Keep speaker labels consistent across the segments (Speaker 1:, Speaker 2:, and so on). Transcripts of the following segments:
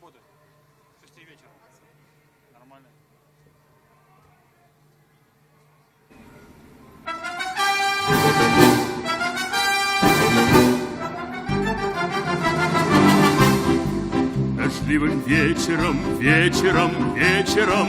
Speaker 1: работает? С 6 вечера. Нормально.
Speaker 2: Дождливым вечером, вечером, вечером,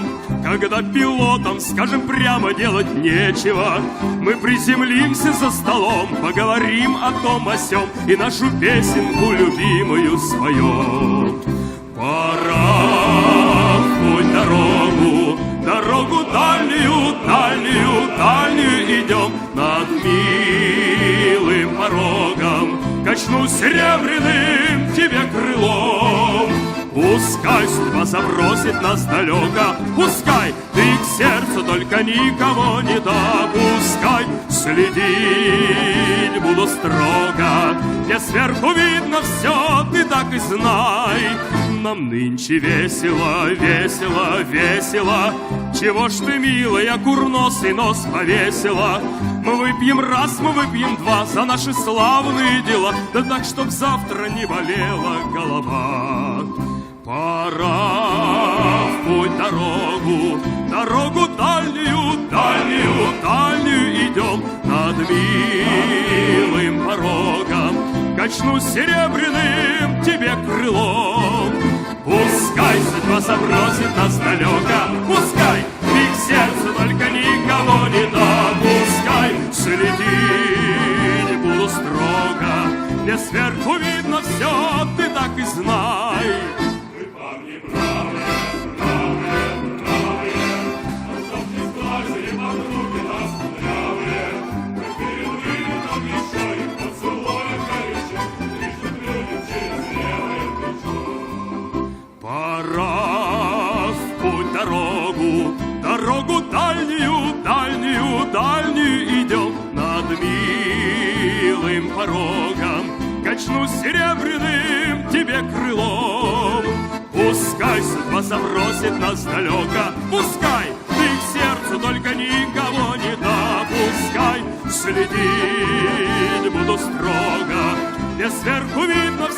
Speaker 2: Когда пилотам, скажем прямо, делать нечего, Мы приземлимся за столом, поговорим о том, о сём И нашу песенку любимую споем. Пора путь дорогу, дорогу дальнюю, дальнюю, дальнюю идем Над милым порогом, качну серебряным тебе крылом. Пускай судьба забросит нас далеко, Пускай ты к сердцу только никого не допускай. Следить буду строго, сверху видно все, ты так и знай. Нам нынче весело, весело, весело, Чего ж ты, милая, курносый нос повесила? Мы выпьем раз, мы выпьем два За наши славные дела, Да так, чтоб завтра не болела голова. Пора в путь дорогу, дорогу дальнюю, дальнюю, дальнюю идем над милым порогом. Качну серебряным тебе крылом. Пускай судьба забросит нас далеко, пускай ты к сердцу только никого не допускай. Следить буду строго, мне сверху видно все, ты так и знай. Пора в путь дорогу, дорогу дальнюю, дальнюю, дальнюю идем над милым порогом. Качну серебряным тебе крылом. Пускай судьба забросит нас далеко, пускай ты к сердцу только никого не допускай. Следить буду строго, мне сверху видно